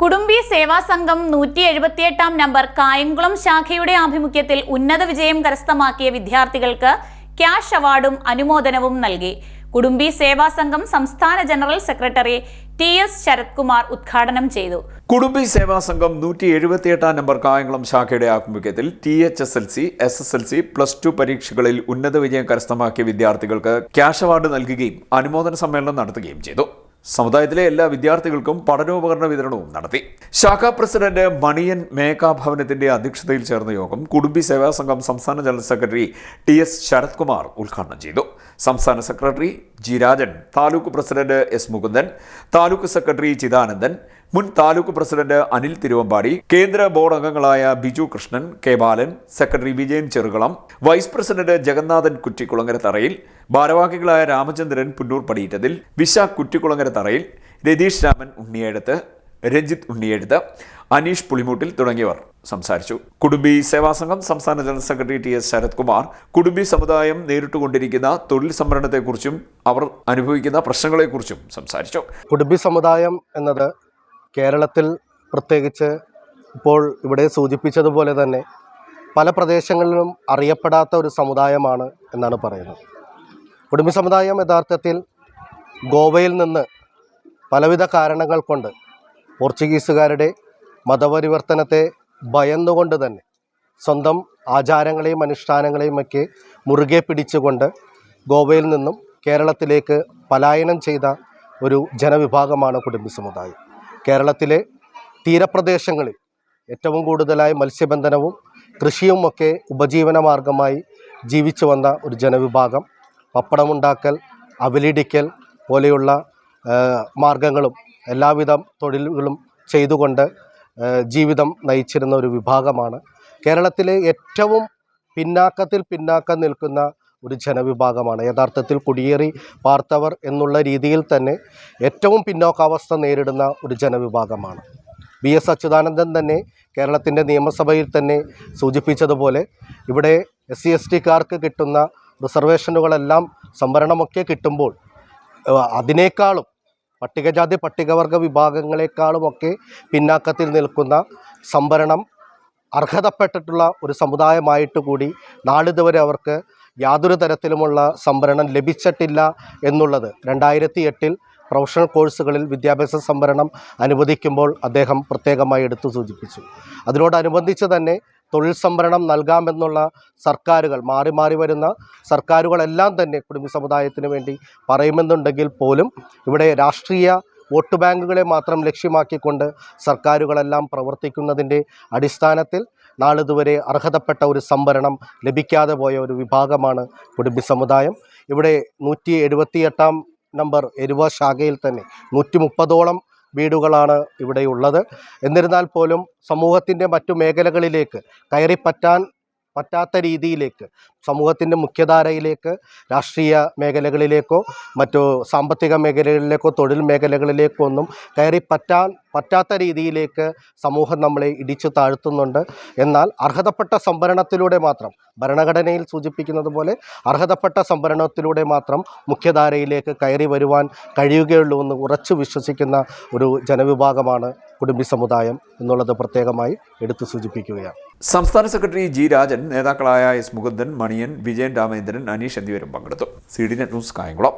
കുടുംബി സേവാ സംഘം നൂറ്റി എഴുപത്തിയെട്ടാം നമ്പർ കായംകുളം ശാഖയുടെ ആഭിമുഖ്യത്തിൽ ഉന്നത വിജയം കരസ്ഥമാക്കിയ വിദ്യാർത്ഥികൾക്ക് ക്യാഷ് അവാർഡും അനുമോദനവും നൽകി. കുടുംബി സേവാ സംഘം സംസ്ഥാന general secretary T S Sarath Kumar ഉദ്ഘാടനം ചെയ്തു. കുടുംബി സേവാ സംഘം നൂറ്റി എഴുപത്തിയെട്ടാം നമ്പർ കായംകുളം ശാഖയുടെ ആഭിമുഖ്യത്തിൽ T H S L C S S L C plus two പരീക്ഷകളിൽ ഉന്നത വിജയം കരസ്ഥമാക്കിയ വിദ്യാർത്ഥികൾക്ക് ക്യാഷ് അവാർഡ് നൽകുകയും അനുമോദന സമ്മേളനം നടത്തുകയും ചെയ്തു. സമുദായത്തിലെ എല്ലാ വിദ്യാർത്ഥികൾക്കും പഠനോപകരണ വിതരണവും നടത്തി. ശാഖാ പ്രസിഡന്റ് മണിയൻ മേഘാഭവനത്തിന്റെ അധ്യക്ഷതയിൽ ചേർന്ന യോഗം കുടുംബി സേവാ സംഘം സംസ്ഥാന general secretary T S Sarathkumar ഉദ്ഘാടനം ചെയ്തു. സംസ്ഥാന secretary G Rajan taluk president S Mukundan taluk secretary Chidanandan മുൻ താലൂക്ക് പ്രസിഡന്റ് അനിൽ തിരുവമ്പാടി കേന്ദ്ര ബോർഡ് അംഗങ്ങളായ Biju Krishnan K Balan secretary Vijayan Cherukalam vice president Jagannathan Kuttikulangara Tharayil ഭാരവാഹികളായ രാമചന്ദ്രൻ പുന്നൂർ പടിയിറ്റതിൽ വിശാഖ് കുറ്റിക്കുളങ്ങര തറയിൽ രതീഷ് രാമൻ ഉണ്ണിയെടുത്ത് രഞ്ജിത്ത് ഉണ്ണിയെഴുത്ത് അനീഷ് പുളിമൂട്ടിൽ തുടങ്ങിയവർ സംസാരിച്ചു. കുടുംബി സേവാ സംഘം സംസ്ഥാന general secretary T S Sarathkumar Kudumbi സമുദായം നേരിട്ടുകൊണ്ടിരിക്കുന്ന തൊഴിൽ സംവരണത്തെക്കുറിച്ചും അവർ അനുഭവിക്കുന്ന പ്രശ്നങ്ങളെക്കുറിച്ചും സംസാരിച്ചു. കുടുംബി സമുദായം എന്നത് കേരളത്തിൽ പ്രത്യേകിച്ച് ഇപ്പോൾ ഇവിടെ സൂചിപ്പിച്ചതുപോലെ തന്നെ പല പ്രദേശങ്ങളിലും അറിയപ്പെടാത്ത ഒരു സമുദായമാണ് എന്നാണ് പറയുന്നത്. കുടുംബി സമുദായം യഥാർത്ഥത്തിൽ ഗോവയിൽ നിന്ന് പലവിധ കാരണങ്ങൾ കൊണ്ട് പോർച്ചുഗീസുകാരുടെ മതപരിവർത്തനത്തെ ഭയന്നുകൊണ്ട് തന്നെ സ്വന്തം ആചാരങ്ങളെയും അനുഷ്ഠാനങ്ങളെയും ഒക്കെ മുറുകെ പിടിച്ചുകൊണ്ട് ഗോവയിൽ നിന്നും കേരളത്തിലേക്ക് പലായനം ചെയ്ത ഒരു ജനവിഭാഗമാണ് കുടുംബി സമുദായം. കേരളത്തിലെ തീരപ്രദേശങ്ങളിൽ ഏറ്റവും കൂടുതലായി മത്സ്യബന്ധനവും കൃഷിയുമൊക്കെ ഉപജീവന മാർഗമായി ജീവിച്ചു വന്ന ഒരു ജനവിഭാഗം പപ്പടമുണ്ടാക്കൽ അവലിടിക്കൽ പോലെയുള്ള മാർഗങ്ങളും എല്ലാവിധ തൊഴിലുകളും ചെയ്തുകൊണ്ട് ജീവിതം നയിച്ചിരുന്ന ഒരു വിഭാഗമാണ്. കേരളത്തിലെ ഏറ്റവും പിന്നാക്കത്തിൽ പിന്നാക്കം നിൽക്കുന്ന ഒരു ജനവിഭാഗമാണ്. യഥാർത്ഥത്തിൽ കുടിയേറി പാർത്തവർ എന്നുള്ള രീതിയിൽ തന്നെ ഏറ്റവും പിന്നോക്കാവസ്ഥ നേരിടുന്ന ഒരു ജനവിഭാഗമാണ്. വി എസ് അച്യുതാനന്ദൻ തന്നെ കേരളത്തിന്റെ നിയമസഭയിൽ തന്നെ സൂചിപ്പിച്ചതുപോലെ ഇവിടെ എസ് സി എസ് ടിക്കാർക്ക് കിട്ടുന്ന റിസർവേഷനുകളെല്ലാം സംവരണമൊക്കെ കിട്ടുമ്പോൾ അതിനേക്കാളും പട്ടികജാതി പട്ടികവർഗ വിഭാഗങ്ങളെക്കാളുമൊക്കെ പിന്നാക്കത്തിൽ നിൽക്കുന്ന സംവരണം അർഹതപ്പെട്ടിട്ടുള്ള ഒരു സമുദായമായിട്ട് കൂടി നാളിതുവരെ അവർക്ക് യാതൊരു തരത്തിലുമുള്ള സംവരണം ലഭിച്ചിട്ടില്ല എന്നുള്ളത് രണ്ടായിരത്തി എട്ടിൽ പ്രൊഫഷണൽ കോഴ്സുകളിൽ വിദ്യാഭ്യാസ സംവരണം അനുവദിക്കുമ്പോൾ അദ്ദേഹം പ്രത്യേകമായി എടുത്തു സൂചിപ്പിച്ചു. അതിനോടനുബന്ധിച്ച് തന്നെ തൊഴിൽ സംവരണം നൽകാമെന്നുള്ള സർക്കാരുകൾ മാറി മാറി വരുന്ന സർക്കാരുകളെല്ലാം തന്നെ കുടുംബ സമുദായത്തിന് വേണ്ടി പറയുമെന്നുണ്ടെങ്കിൽ പോലും ഇവിടെ രാഷ്ട്രീയ വോട്ട് ബാങ്കുകളെ മാത്രം ലക്ഷ്യമാക്കിക്കൊണ്ട് സർക്കാരുകളെല്ലാം പ്രവർത്തിക്കുന്നതിന്റെ അടിസ്ഥാനത്തിൽ നാളിതുവരെ അർഹതപ്പെട്ട ഒരു സംവരണം ലഭിക്കാതെ പോയ ഒരു വിഭാഗമാണ് കുടുംബ സമുദായം. ഇവിടെ നൂറ്റി എഴുപത്തിയെട്ടാം നമ്പർ എരുവ ശാഖയിൽ തന്നെ നൂറ്റി മുപ്പതോളം വീടുകളാണ് ഇവിടെയുള്ളത്. എന്നിരുന്നാൽ പോലും സമൂഹത്തിന്റെ മറ്റു മേഖലകളിലേക്ക് കയറിപ്പറ്റാൻ പറ്റാത്ത രീതിയിലേക്ക് സമൂഹത്തിന്റെ മുഖ്യധാരയിലേക്ക് രാഷ്ട്രീയ മേഖലകളിലേക്കോ മറ്റു സാമ്പത്തിക മേഖലകളിലേക്കോ തൊഴിൽ മേഖലകളിലേക്കോ ഒന്നും കയറി പറ്റാൻ പറ്റാത്ത രീതിയിലേക്ക് സമൂഹം നമ്മളെ ഇടിച്ചു താഴ്ത്തുന്നുണ്ട്. എന്നാൽ അർഹതപ്പെട്ട സംഭരണത്തിലൂടെ മാത്രം ഭരണഘടനയിൽ സൂചിപ്പിക്കുന്നത് പോലെ അർഹതപ്പെട്ട സംഭരണത്തിലൂടെ മാത്രം മുഖ്യധാരയിലേക്ക് കയറി വരുവാൻ കഴിയുകയുള്ളൂ എന്ന് ഉറച്ചു വിശ്വസിക്കുന്ന ഒരു ജനവിഭാഗമാണ് കുടുംബി സമുദായം എന്നുള്ളത് പ്രത്യേകമായി എടുത്തു സൂചിപ്പിക്കുകയാണ്. സംസ്ഥാന സെക്രട്ടറി ജി രാജൻ നേതാക്കളായ എസ് മുകുന്ദൻ മണിയൻ വിജയൻ രാമേന്ദ്രൻ അനീഷ് എന്നിവരും പങ്കെടുത്തു. C D net news Kayamkulam.